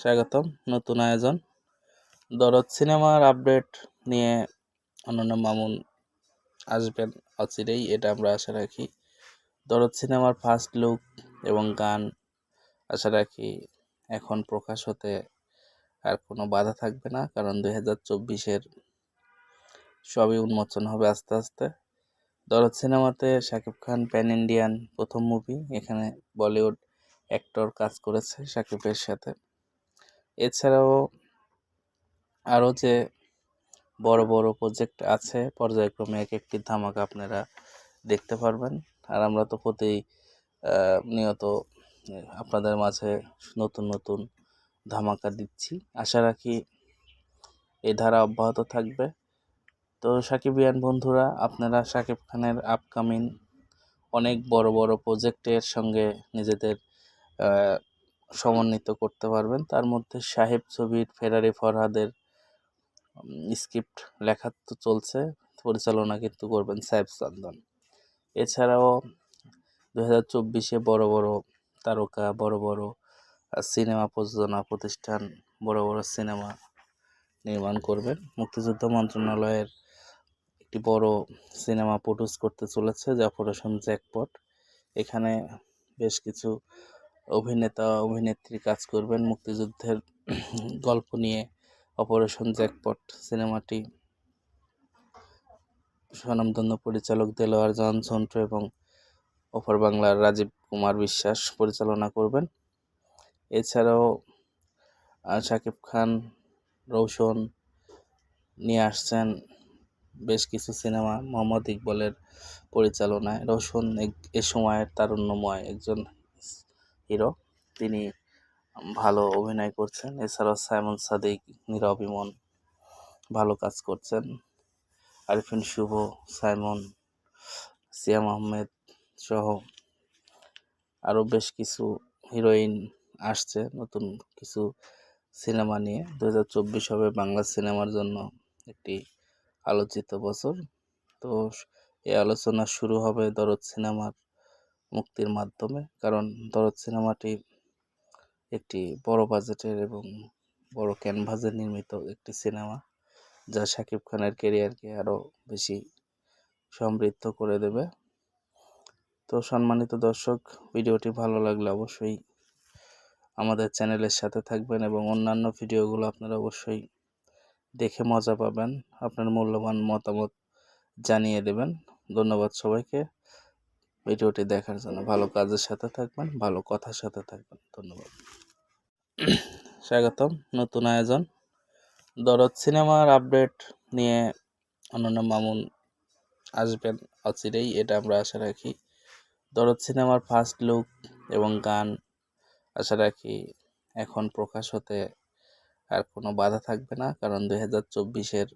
স্বাগতম, নতুন আয়োজন। দরদ সিনেমার আপডেট নিয়ে অনন্য মামুন আসবেন অচিরেই, এটা আমরা আশা রাখি। দরদ সিনেমার ফার্স্ট লুক এবং গান আশা রাখি এখন প্রকাশ হতে আর কোনো বাধা থাকবে না, কারণ দুই হাজার চব্বিশের সবই উন্মোচন হবে আস্তে আস্তে। দরদ সিনেমাতে শাকিব খান প্যান ইন্ডিয়ান প্রথম মুভি এখানে বলিউড অ্যাক্টর কাজ করেছে শাকিবের সাথে। এছাড়াও আরও যে বড় বড় প্রজেক্ট আছে, পর্যায়ক্রমে এক একটি ধামাকা আপনারা দেখতে পারবেন। আর আমরা তো প্রতি নিয়ত আপনাদের মাঝে নতুন নতুন ধামাকা দিচ্ছি। আশা রাখি এই ধারা অব্যাহত থাকবে। তো সাকিবিয়ান বন্ধুরা, আপনারা সাকিব খানের আপকামিং অনেক বড় বড় প্রজেক্টের সঙ্গে নিজেদের সমন্বিত করতে পারবেন। তার মধ্যে সাহেব ছবির ফেরারি ফরহাদের স্ক্রিপ্ট লেখা তো চলছে, পরিচালনা কিন্তু করবেন সাহেব চন্দন। এছাড়াও দু হাজার চব্বিশে বড় বড় তারকা, বড় বড় সিনেমা প্রযোজনা প্রতিষ্ঠান, বড় বড় সিনেমা নির্মাণ করবেন। মুক্তিযুদ্ধ মন্ত্রণালয়ের একটি বড় সিনেমা প্রডিউস করতে চলেছে, যে অপারেশন জ্যাকপট। এখানে বেশ কিছু অভিনেতা, অভিনেত্রী কাজ করবেন মুক্তিযুদ্ধের গল্প নিয়ে অপারেশন জ্যাকপট সিনেমাটি। স্বনামধন্য পরিচালক দেলোয়ার জাহান সন্ট্র এবং ওপার বাংলার রাজীব কুমার বিশ্বাস পরিচালনা করবেন। এছাড়াও শাকিব খান রৌশন নিয়ে আসছেন বেশ কিছু সিনেমা মোহাম্মদ ইকবলের পরিচালনায়। রৌশন এ সময়ের তারুণ্যময় একজন হিরো। তিনি ভালো অভিনয় করছেন। এছাড়াও সাইমন সাদিক, নীরব ইমন ভালো কাজ করছেন। আরিফিন শুভ, সাইমন, সিয়াম আহমেদ সহ আরও বেশ কিছু হিরোইন আসছে নতুন কিছু সিনেমা নিয়ে। দু হাজার চব্বিশ হবে বাংলা সিনেমার জন্য একটি আলোচিত বছর। তো এই আলোচনা শুরু হবে দরদ সিনেমার মুক্তির মাধ্যমে। কারণ দরদ সিনেমাটি একটি বড় বাজেটের এবং বড় ক্যানভাসে নির্মিত একটি সিনেমা, যা শাকিব খানের কেরিয়ারকে আরও বেশি সমৃদ্ধ করে দেবে। তো সম্মানিত দর্শক, ভিডিওটি ভালো লাগলে অবশ্যই আমাদের চ্যানেলের সাথে থাকবেন এবং অন্যান্য ভিডিওগুলো আপনারা অবশ্যই দেখে মজা পাবেন। আপনার মূল্যবান মতামত জানিয়ে দেবেন। ধন্যবাদ সবাইকে। ভিডিওটি দেখার জন্য। ভালো কাজের সাথে থাকবেন, ভালো কথার সাথে থাকবেন। ধন্যবাদ। স্বাগতম, নতুন আয়োজন। দরদ সিনেমার আপডেট নিয়ে অনন্য মামুন আসবেন অচিরেই, এটা আমরা আশা রাখি। দরদ সিনেমার ফার্স্ট লুক এবং গান আশা রাখি এখন প্রকাশ হতে আর কোনো বাধা থাকবে না, কারণ দুই হাজার চব্বিশের